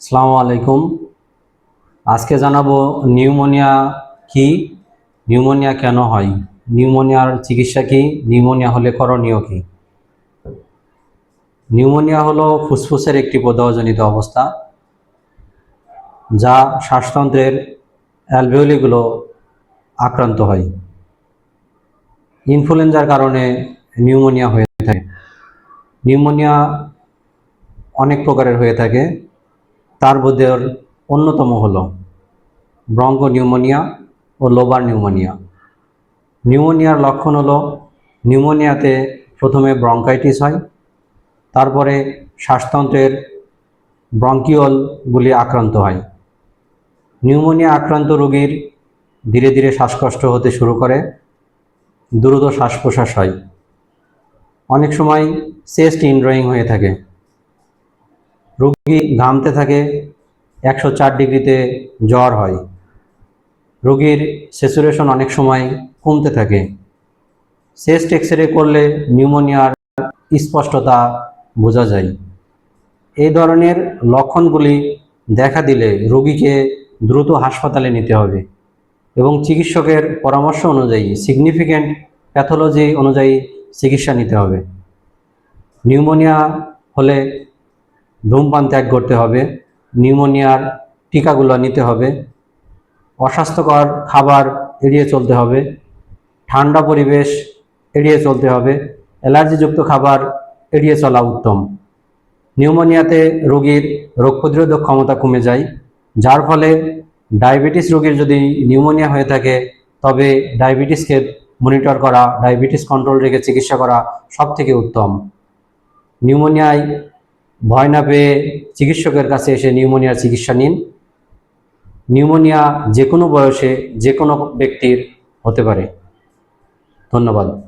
আসসালামু আলাইকুম। আজকে জানাব নিউমোনিয়া কি? নিউমোনিয়া কেন হয়? নিউমোনিয়ার চিকিৎসা কি? নিউমোনিয়া হলে করণীয় কি? নিউমোনিয়া হলো ফুসফুসের একটি প্রদাহজনিত অবস্থা, যা শ্বাসতন্ত্রের অ্যালভিওলিগুলো আক্রান্ত হয়। ইনফ্লুয়েঞ্জার কারণে নিউমোনিয়া হয়ে থাকে। নিউমোনিয়া অনেক প্রকারের হয়ে থাকে। তার মধ্যে অন্যতম হলো ব্রঙ্কো নিউমোনিয়া ও লোবার নিউমোনিয়া। নিউমোনিয়ার লক্ষণ হলো নিউমোনিয়াতে প্রথমে ব্রঙ্কাইটিস হয়, তারপরে শ্বাসতন্ত্রের ব্রঙ্কিওলগুলি আক্রান্ত হয়। নিউমোনিয়া আক্রান্ত রোগীর ধীরে ধীরে শ্বাসকষ্ট হতে শুরু করে, দ্রুত শ্বাস প্রশ্বাস হয়। অনেক সময় চেস্ট ইনড্রয়িং হয়ে থাকে। রোগী ঘামতে থাকে, একশো চার ডিগ্রিতে জ্বর হয়। রোগীর স্যাচুরেশন অনেক সময় কমতে থাকে। চেস্ট এক্স রে করলে নিউমোনিয়ার স্পষ্টতা বোঝা যায়। এই ধরনের লক্ষণগুলি দেখা দিলে রোগীকে দ্রুত হাসপাতালে নিতে হবে এবং চিকিৎসকের পরামর্শ অনুযায়ী সিগনিফিক্যান্ট প্যাথোলজি অনুযায়ী চিকিৎসা নিতে হবে। নিউমোনিয়া হলে ধূমপান ত্যাগ করতে হবে, নিউমোনিয়ার টিকাগুলো নিতে হবে, অস্বাস্থ্যকর খাবার এড়িয়ে চলতে হবে, ঠান্ডা পরিবেশ এড়িয়ে চলতে হবে, অ্যালার্জিযুক্ত খাবার এড়িয়ে চলা উত্তম। নিউমোনিয়াতে রোগীর রোগ প্রতিরোধক ক্ষমতা কমে যায়, যার ফলে ডায়াবেটিস রোগীর যদি নিউমোনিয়া হয়ে থাকে, তবে ডায়াবেটিসকে মনিটর করা, ডায়াবেটিস কন্ট্রোল রেখে চিকিৎসা করা সব থেকে উত্তম। নিউমোনিয়ায় ভয় না পেয়ে চিকিৎসকের কাছে এসে নিউমোনিয়ার চিকিৎসা নিন। নিউমোনিয়া যে কোনো বয়সে যে কোনো ব্যক্তির হতে পারে। ধন্যবাদ।